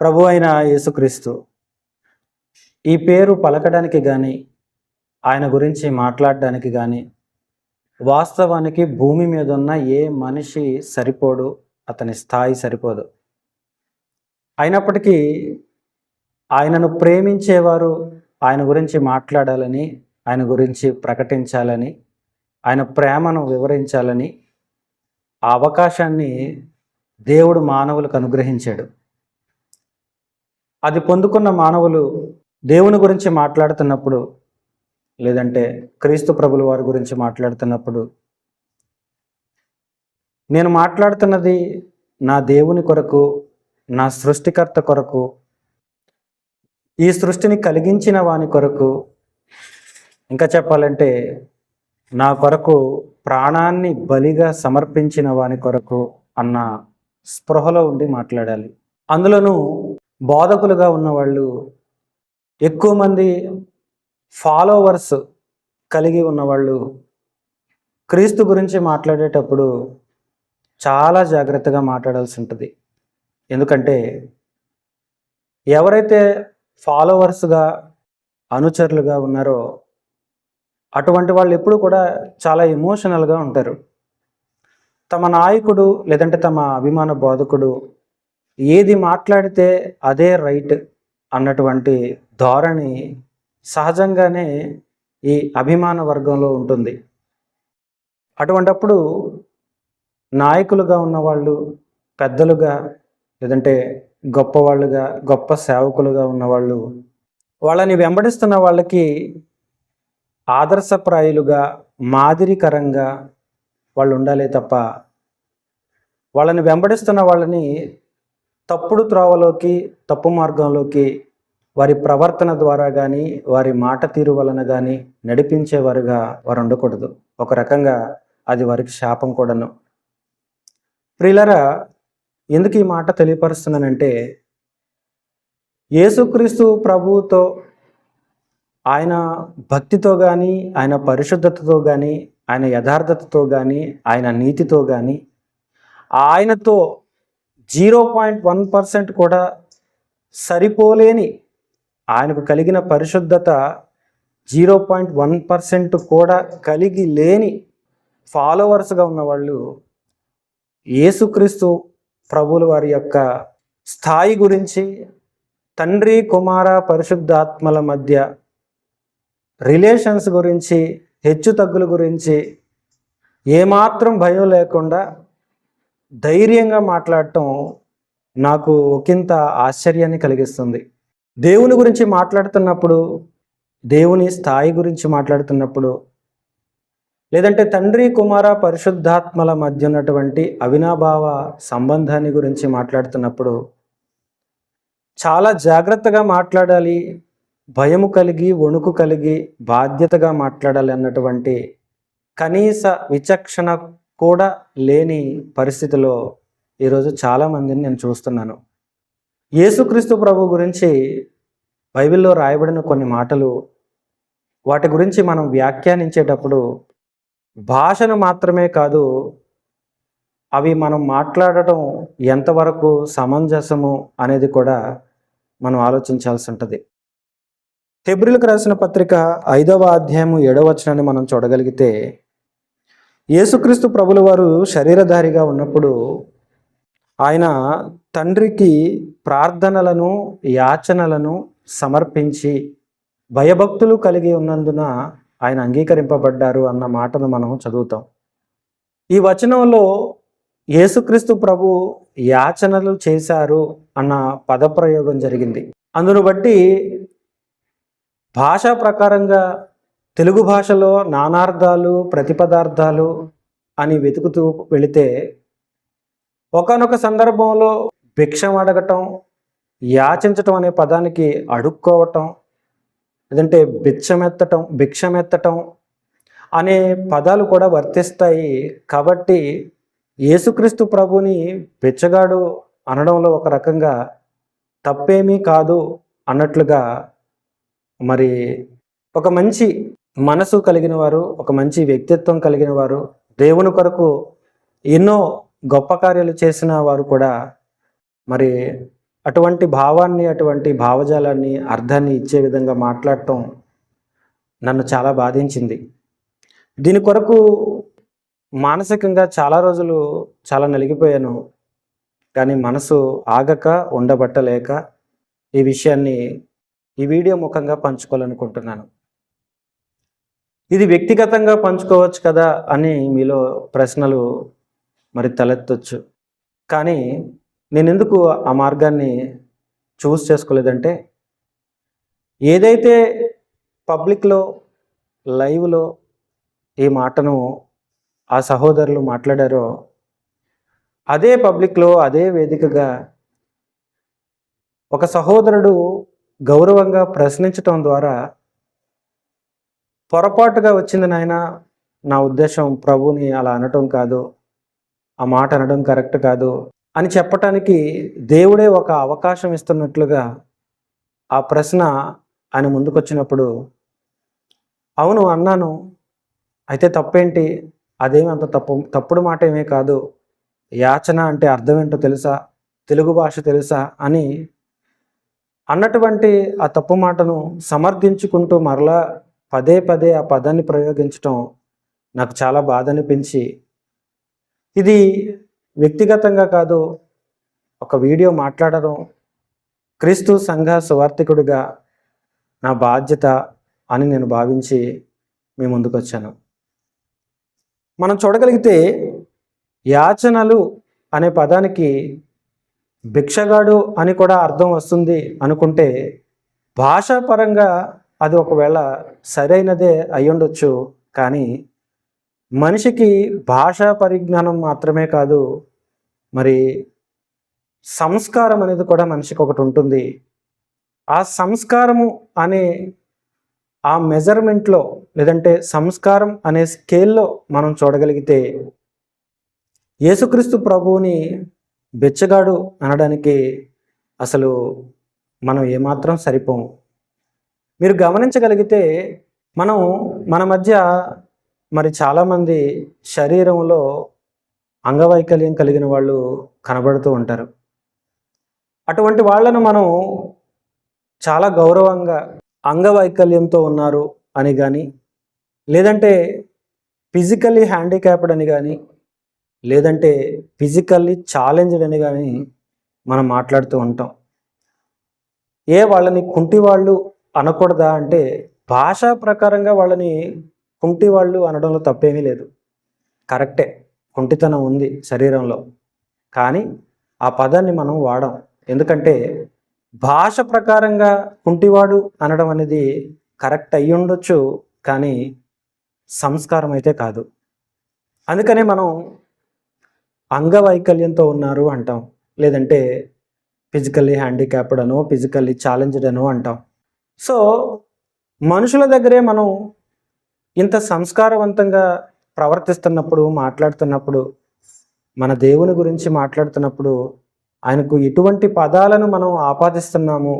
ప్రభు అయిన యేసుక్రీస్తు. ఈ పేరు పలకడానికి కానీ ఆయన గురించి మాట్లాడడానికి కానీ వాస్తవానికి భూమి మీద ఉన్న ఏ మనిషి సరిపోడు అతని స్థాయి సరిపోదు. అయినప్పటికీ ఆయనను ప్రేమించేవారు ఆయన గురించి మాట్లాడాలని ఆయన గురించి ప్రకటించాలని ఆయన ప్రేమను వివరించాలని ఆ అవకాశాన్ని దేవుడు మానవులకు అనుగ్రహించాడు. అది పొందుకున్న మానవులు దేవుని గురించి మాట్లాడుతున్నప్పుడు లేదంటే క్రీస్తు ప్రభుల వారి గురించి మాట్లాడుతున్నప్పుడు నేను మాట్లాడుతున్నది నా దేవుని కొరకు నా సృష్టికర్త కొరకు ఈ సృష్టిని కలిగించిన వాని కొరకు. ఇంకా చెప్పాలంటే నా కొరకు ప్రాణాన్ని బలిగా సమర్పించిన వాని కొరకు అన్న స్పృహలో ఉండి మాట్లాడాలి. అందులోనూ బోధకులుగా ఉన్నవాళ్ళు ఎక్కువ మంది ఫాలోవర్స్ కలిగి ఉన్నవాళ్ళు క్రీస్తు గురించి మాట్లాడేటప్పుడు చాలా జాగ్రత్తగా మాట్లాడాల్సి ఉంటుంది. ఎందుకంటే ఎవరైతే ఫాలోవర్స్గా అనుచరులుగా ఉన్నారో అటువంటి వాళ్ళు ఎప్పుడు కూడా చాలా ఎమోషనల్గా ఉంటారు. తమ నాయకుడు లేదంటే తమ అభిమాన బోధకుడు ఏది మాట్లాడితే అదే రైట్ అన్నటువంటి ధోరణి సహజంగానే ఈ అభిమాన వర్గంలో ఉంటుంది. అటువంటప్పుడు నాయకులుగా ఉన్నవాళ్ళు పెద్దలుగా లేదంటే గొప్పవాళ్ళుగా గొప్ప సేవకులుగా ఉన్నవాళ్ళు వాళ్ళని వెంబడిస్తున్న వాళ్ళకి ఆదర్శప్రాయులుగా మాదిరికరంగా వాళ్ళు ఉండాలి తప్ప వాళ్ళని వెంబడిస్తున్న వాళ్ళని తప్పుడు త్రోవలోకి తప్పు మార్గంలోకి వారి ప్రవర్తన ద్వారా కానీ వారి మాట తీరు వలన కానీ నడిపించేవారుగా వారు ఉండకూడదు. ఒక రకంగా అది వారికి శాపం కూడాను. ప్రియులరా ఎందుకు ఈ మాట తెలియపరుస్తున్నానంటే యేసుక్రీస్తు ప్రభువుతో ఆయన భక్తితో కానీ ఆయన పరిశుద్ధతతో కానీ ఆయన యథార్థతతో కానీ ఆయన నీతితో కానీ ఆయనతో జీరో పాయింట్ వన్ పర్సెంట్ కూడా సరిపోలేని ఆయనకు కలిగిన పరిశుద్ధత జీరో పాయింట్ వన్ పర్సెంట్ కూడా కలిగి లేని ఫాలోవర్స్గా ఉన్నవాళ్ళు యేసుక్రీస్తు ప్రభుల వారి యొక్క స్థాయి గురించి తండ్రి కుమార పరిశుద్ధాత్మల మధ్య రిలేషన్స్ గురించి హెచ్చు తగ్గుల గురించి ఏమాత్రం భయం లేకుండా ధైర్యంగా మాట్లాడటం నాకు ఒకంత ఆశ్చర్యాన్ని కలిగిస్తుంది. దేవుని గురించి మాట్లాడుతున్నప్పుడు దేవుని స్థాయి గురించి మాట్లాడుతున్నప్పుడు లేదంటే తండ్రి కుమార పరిశుద్ధాత్మల మధ్య ఉన్నటువంటి అవినాభావ సంబంధాన్ని గురించి మాట్లాడుతున్నప్పుడు చాలా జాగ్రత్తగా మాట్లాడాలి భయము కలిగి వణుకు కలిగి బాధ్యతగా మాట్లాడాలి అన్నటువంటి కనీస విచక్షణ కూడా లేని పరిస్థితిలో ఈరోజు చాలామందిని నేను చూస్తున్నాను. యేసుక్రీస్తు ప్రభు గురించి బైబిల్లో రాయబడిన కొన్ని మాటలు వాటి గురించి మనం వ్యాఖ్యానించేటప్పుడు భాషను మాత్రమే కాదు అవి మనం మాట్లాడటం ఎంతవరకు సమంజసము అనేది కూడా మనం ఆలోచించాల్సి ఉంటుంది. ఫిబ్రిల్కి రాసిన పత్రిక ఐదవ అధ్యాయము ఏడవ వచనాన్ని మనం చూడగలిగితే యేసుక్రీస్తు ప్రభుల వారు శరీరధారిగా ఉన్నప్పుడు ఆయన తండ్రికి ప్రార్థనలను యాచనలను సమర్పించి భయభక్తులు కలిగి ఉన్నందున ఆయన అంగీకరింపబడ్డారు అన్న మాటను మనం చదువుతాం. ఈ వచనంలో యేసుక్రీస్తు ప్రభు యాచనలు చేశారు అన్న పదప్రయోగం జరిగింది. అందును బట్టి భాషా ప్రకారంగా తెలుగు భాషలో నానార్థాలు ప్రతిపదార్థాలు అని వెతుకుతూ వెళితే ఒకనొక సందర్భంలో భిక్షం అడగటం యాచించటం అనే పదానికి అడుక్కోవటం లేదంటే బిచ్చమెత్తటం భిక్షమెత్తటం అనే పదాలు కూడా వర్తిస్తాయి. కాబట్టి యేసుక్రీస్తు ప్రభుని బిచ్చగాడు అనడంలో ఒక రకంగా తప్పేమీ కాదు అన్నట్లుగా మరి ఒక మంచి మనసు కలిగిన వారు ఒక మంచి వ్యక్తిత్వం కలిగిన వారు దేవుని కొరకు ఎన్నో గొప్ప కార్యాలు చేసిన వారు కూడా మరి అటువంటి భావాన్ని అటువంటి భావజాలాన్ని అర్థాన్ని ఇచ్చే విధంగా మాట్లాడటం నన్ను చాలా బాధించింది. దీని కొరకు మానసికంగా చాలా రోజులు చాలా నలిగిపోయాను. కానీ మనసు ఆగక ఉండబట్టలేక ఈ విషయాన్ని ఈ వీడియో ముఖంగా పంచుకోవాలనుకుంటున్నాను. ఇది వ్యక్తిగతంగా పంచుకోవచ్చు కదా అని మీలో ప్రశ్నలు మరి తలెత్తొచ్చు. కానీ నేను ఎందుకు ఆ మార్గాన్ని చూస్ చేసుకోలేదంటే ఏదైతే పబ్లిక్లో లైవ్లో ఈ మాటను ఆ సహోదరులు మాట్లాడారో అదే పబ్లిక్లో అదే వేదికగా ఒక సహోదరుడు గౌరవంగా ప్రశ్నించటం ద్వారా పొరపాటుగా వచ్చింది నాయన నా ఉద్దేశం ప్రభుని అలా అనటం కాదు ఆ మాట అనడం కరెక్ట్ కాదు అని చెప్పటానికి దేవుడే ఒక అవకాశం ఇస్తున్నట్లుగా ఆ ప్రశ్న ఆయన ముందుకొచ్చినప్పుడు అవును అన్నాను అయితే తప్పేంటి? అదేమి అంత తప్పు తప్పుడు మాట ఏమీ కాదు. యాచన అంటే అర్థం ఏంటో తెలుసా? తెలుగు భాష తెలుసా? అని అన్నటువంటి ఆ తప్పు మాటను సమర్థించుకుంటూ మరలా పదే పదే ఆ పదాన్ని ప్రయోగించటం నాకు చాలా బాధ అనిపించి ఇది వ్యక్తిగతంగా కాదు ఒక వీడియో మాట్లాడడం క్రీస్తు సంఘ సువార్థికుడిగా నా బాధ్యత అని నేను భావించి మీ ముందుకు వచ్చాను మనం చూడగలిగితే యాచనలు అనే పదానికి భిక్షగాడు అని కూడా అర్థం వస్తుంది అనుకుంటే భాషాపరంగా అది ఒకవేళ సరైనదే అయ్యుండొచ్చు కానీ మనిషికి భాషా పరిజ్ఞానం మాత్రమే కాదు మరి సంస్కారం అనేది కూడా మనిషికి ఒకటి ఉంటుంది. ఆ సంస్కారము అనే ఆ మెజర్మెంట్లో లేదంటే సంస్కారం అనే స్కేల్లో మనం చూడగలిగితే యేసుక్రీస్తు ప్రభువుని బెచ్చగాడు అనడానికి అసలు మనం ఏమాత్రం సరిపోము. మీరు గమనించగలిగితే మనం మన మధ్య మరి చాలామంది శరీరంలో అంగవైకల్యం కలిగిన వాళ్ళు కనబడుతూ ఉంటారు. అటువంటి వాళ్ళను మనం చాలా గౌరవంగా అంగవైకల్యంతో ఉన్నారు అని కానీ లేదంటే ఫిజికల్లీ హ్యాండిక్యాప్డ్ అని కానీ లేదంటే ఫిజికల్లీ ఛాలెంజ్డ్ అని కానీ మనం మాట్లాడుతూ ఉంటాం. ఏ వాళ్ళని కుంటి వాళ్ళు అనకూడదా అంటే భాషా ప్రకారంగా వాళ్ళని కుంటి వాళ్ళు అనడంలో తప్పేమీ లేదు. కరెక్టే. కుంటితనం ఉంది శరీరంలో. కానీ ఆ పదాన్ని మనం వాడాం. ఎందుకంటే భాష ప్రకారంగా కుంటివాడు అనడం అనేది కరెక్ట్ అయ్యి ఉండొచ్చు కానీ సంస్కారం అయితే కాదు. అందుకనే మనం అంగవైకల్యంతో ఉన్నారు అంటాం. లేదంటే ఫిజికల్లీ హ్యాండిక్యాప్డ్ అనో ఫిజికల్లీ ఛాలెంజ్డ్ అనో అంటాం. సో మనుషుల దగ్గరే మనం ఇంత సంస్కారవంతంగా ప్రవర్తిస్తున్నప్పుడు మాట్లాడుతున్నప్పుడు మన దేవుని గురించి మాట్లాడుతున్నప్పుడు ఆయనకు ఎటువంటి పదాలను మనం ఆపాదిస్తున్నాము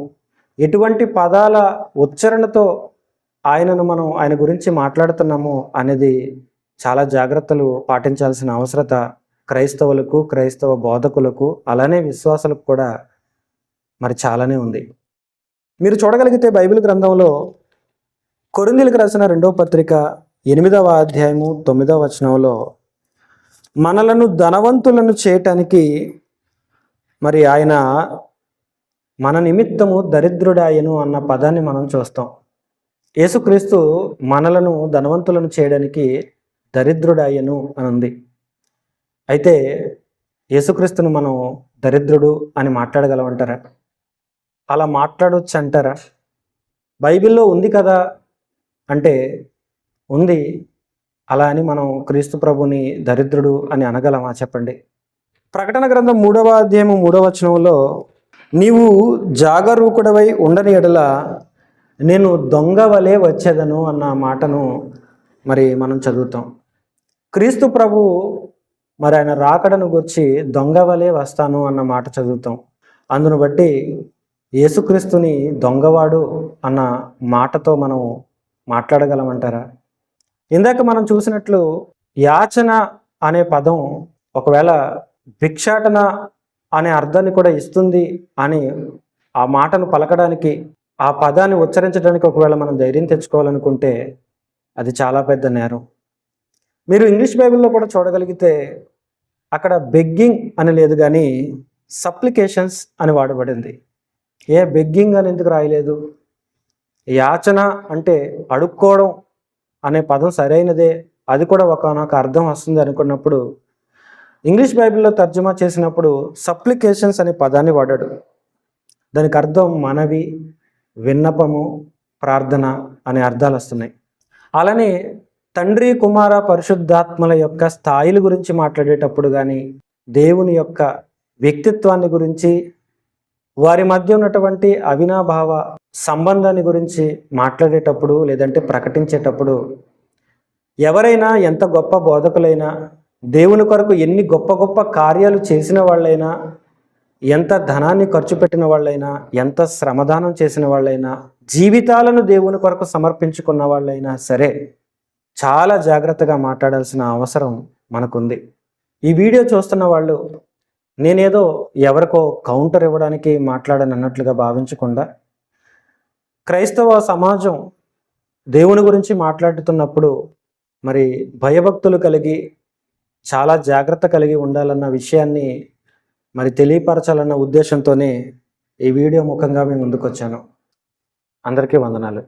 ఎటువంటి పదాల ఉచ్చరణతో ఆయనను మనం ఆయన గురించి మాట్లాడుతున్నాము అనేది చాలా జాగ్రత్తలు పాటించాల్సిన అవసరత క్రైస్తవులకు క్రైస్తవ బోధకులకు అలానే విశ్వాసులకు కూడా మరి చాలానే ఉంది. మీరు చూడగలిగితే బైబిల్ గ్రంథంలో కొరిందీలకు రాసిన రెండవ పత్రిక ఎనిమిదవ అధ్యాయము తొమ్మిదవ వచనంలో మనలను ధనవంతులను చేయటానికి మరి ఆయన మన నిమిత్తము దరిద్రుడాయను అన్న పదాన్ని మనం చూస్తాం. యేసుక్రీస్తు మనలను ధనవంతులను చేయడానికి దరిద్రుడాయను అని ఉంది అయితే యేసుక్రీస్తును మనం దరిద్రుడు అని మాట్లాడగలమంటారా అలా మాట్లాడవచ్చు అంటారా బైబిల్లో ఉంది కదా అంటే ఉంది. అలా అని మనం క్రీస్తు ప్రభుని దరిద్రుడు అని అనగలమా చెప్పండి? ప్రకటన గ్రంథం మూడవ అధ్యాయము మూడవ వచనంలో నీవు జాగరూకుడవై ఉండని ఎడల నేను దొంగ వలె వచ్చేదను అన్న మాటను మరి మనం చదువుతాం. క్రీస్తు ప్రభు మరి ఆయన రాకడను గురించి దొంగ వలె వస్తాను అన్న మాట చదువుతాం. అందును బట్టి యేసుక్రీస్తుని దొంగవాడు అన్న మాటతో మనం మాట్లాడగలమంటారా? ఇందాక మనం చూసినట్లు యాచన అనే పదం ఒకవేళ భిక్షాటన అనే అర్థాన్ని కూడా ఇస్తుంది అని ఆ మాటను పలకడానికి ఆ పదాన్ని ఉచ్చరించడానికి ఒకవేళ మనం ధైర్యం తెచ్చుకోవాలనుకుంటే అది చాలా పెద్ద నేరం. మీరు ఇంగ్లీష్ బైబిల్లో కూడా చూడగలిగితే అక్కడ బెగ్గింగ్ అని లేదు కానీ సప్లికేషన్స్ అని వాడబడింది. ఏ బెగ్గింగ్ అని ఎందుకు రాయలేదు? యాచన అంటే అడుక్కోవడం అనే పదం సరైనదే. అది కూడా ఒకనొక అర్థం వస్తుంది అనుకున్నప్పుడు ఇంగ్లీష్ బైబిల్లో తర్జుమా చేసినప్పుడు సప్లికేషన్స్ అనే పదాన్ని వాడాడు. దానికి అర్థం మనవి విన్నపము ప్రార్థన అనే అర్థాలు వస్తున్నాయి. అలానే తండ్రి కుమార పరిశుద్ధాత్మల యొక్క స్థాయిల గురించి మాట్లాడేటప్పుడు కానీ దేవుని యొక్క వ్యక్తిత్వాన్ని గురించి వారి మధ్య ఉన్నటువంటి అవినాభావ సంబంధాన్ని గురించి మాట్లాడేటప్పుడు లేదంటే ప్రకటించేటప్పుడు ఎవరైనా ఎంత గొప్ప బోధకులైనా దేవుని కొరకు ఎన్ని గొప్ప గొప్ప కార్యాలు చేసిన వాళ్ళైనా ఎంత ధనాన్ని ఖర్చు పెట్టిన వాళ్ళైనా ఎంత శ్రమదానం చేసిన వాళ్ళైనా జీవితాలను దేవుని కొరకు సమర్పించుకున్న వాళ్ళైనా సరే చాలా జాగ్రత్తగా మాట్లాడాల్సిన అవసరం మనకుంది. ఈ వీడియో చూస్తున్న వాళ్ళు నేనేదో ఎవరికో కౌంటర్ ఇవ్వడానికి మాట్లాడని అన్నట్లుగా భావించకుండా క్రైస్తవ సమాజం దేవుని గురించి మాట్లాడుతున్నప్పుడు మరి భయభక్తులు కలిగి చాలా జాగ్రత్త కలిగి ఉండాలన్న విషయాన్ని మరి తెలియపరచాలన్న ఉద్దేశంతోనే ఈ వీడియో ముఖంగా మేము ముందుకొచ్చాను. అందరికీ వందనాలు.